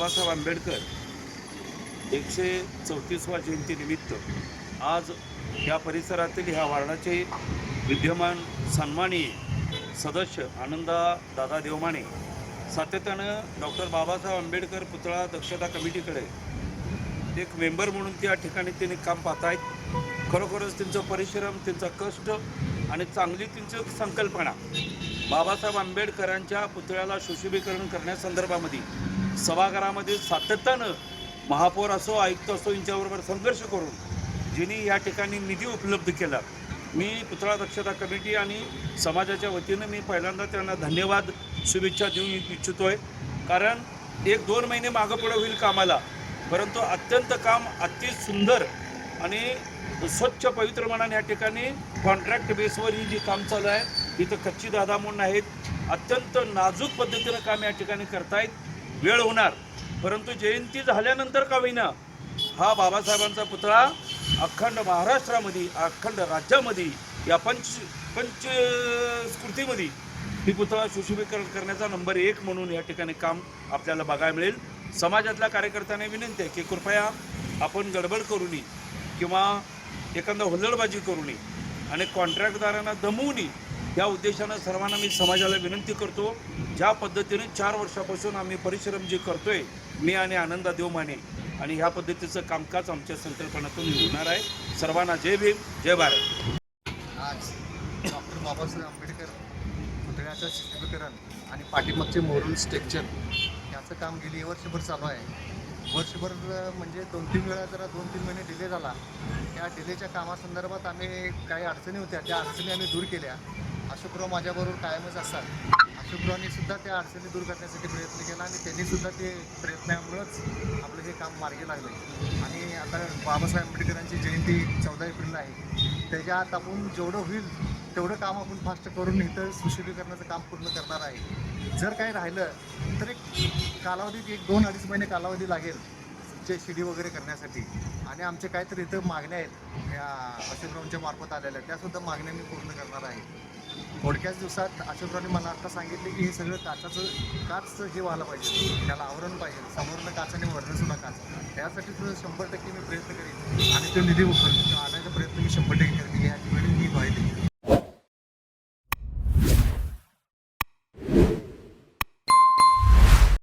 बाबासाहेब आंबेडकर एकशे चौतीसवा जयंतीनिमित्त आज या परिसरातील ह्या वार्डाचे विद्यमान सन्मानीय सदस्य आनंदा दादा देवमाने सातत्यानं डॉक्टर बाबासाहेब आंबेडकर पुतळा दक्षता कमिटीकडे एक मेंबर म्हणून त्या ठिकाणी त्यांनी काम पाहत आहेत खरोखरच त्यांचं परिश्रम त्यांचा कष्ट आणि चांगली त्यांची संकल्पना बाबासाहेब आंबेडकरांच्या पुतळ्याला सुशोभीकरण करण्यासंदर्भामध्ये सभागृहामध्ये सातत्यानं महापौर असो आयुक्त असो यांच्याबरोबर संघर्ष करून ज्यांनी या ठिकाणी निधी उपलब्ध केला. मी पुतळा दक्षता कमिटी आणि समाजाच्या वतीनं मी पहिल्यांदा त्यांना धन्यवाद शुभेच्छा देऊ इच्छितो आहे कारण एक दोन महिने मागं पुढं होईल कामाला परंतु अत्यंत काम अति सुंदर आणि स्वच्छ पवित्र मनाने या ठिकाणी कॉन्ट्रॅक्ट बेसवर ही जी काम चालू आहे इथं कच्ची दादा म्हणून आहेत. अत्यंत नाजूक पद्धतीनं काम या ठिकाणी करतायत. वेळ होणार. परंतु जयंती झाल्यानंतर का होईना हा बाबासाहेबांचा पुतळा अखंड महाराष्ट्रामध्ये अखंड राज्यामध्ये या पंच पंचस्कृतीमध्ये ही पुतळा सुशोभीकरण करण्याचा नंबर एक म्हणून या ठिकाणी काम आपल्याला बघायला मिळेल. समाजातल्या कार्यकर्त्यांना विनंती आहे की कृपया आपण गडबड करू नये किंवा एखादा हुल्लडबाजी करू नये आणि कॉन्ट्रॅक्टदारांना दमवू नये. या उद्देशानं सर्वांना मी समाजाला विनंती करतो ज्या पद्धतीने चार वर्षापासून आम्ही परिश्रम जे करतोय मी आणि आनंदा देव माने आणि ह्या पद्धतीचं कामकाज आमच्या संकल्पनातून होणार आहे. सर्वांना जय भीम जय भारत. आज डॉक्टर बाबासाहेब आंबेडकर पुतळ्याचं शिथिलीकरण आणि पाठीमागचे मोरल स्ट्रक्चर याचं काम गेली वर्षभर चालू आहे. वर्षभर म्हणजे दोन तीन वेळा जरा दोन तीन महिने डिले झाला. त्या डिलेच्या कामासंदर्भात आम्ही काही अडचणी होत्या त्या अडचणी आम्ही दूर केल्या. अशोकराव माझ्याबरोबर कायमच असतात. अशोकरावनी सुद्धा त्या अडचणी दूर करण्यासाठी प्रयत्न केला आणि त्यांनी सुद्धा ते प्रयत्नामुळंच आपलं हे काम मार्गी लागलं. आणि आता बाबासाहेब आंबेडकरांची जयंती चौदा एप्रिलला आहे. त्याच्यात आपण जेवढं होईल तेवढं काम आपण फास्ट करून इथं सुशुद्धीकरणाचं काम पूर्ण करणार आहे. जर काही राहिलं तर एक कालावधीत एक दोन अडीच महिने कालावधी लागेल. चे शिडी वगैरे करण्यासाठी. आणि आमचे काहीतरी इथं मागण्या आहेत. या अशोकरावांच्या मार्फत आलेल्या त्यासुद्धा मागण्या मी पूर्ण करणार आहे. थोडक्याच दिवसात अशोकरावनी मला आता सांगितले की हे सगळं काचाचं काच हे व्हायला पाहिजे. त्याला आवरण पाहिजे. समोरनं काच आणि वरनं सुद्धा काच. त्यासाठी सुद्धा शंभर टक्के मी प्रयत्न करेन. आणि तो निधी उभार- आणायचा प्रयत्न मी शंभर टक्के करेन. या ठिकाणी मी पाहिजे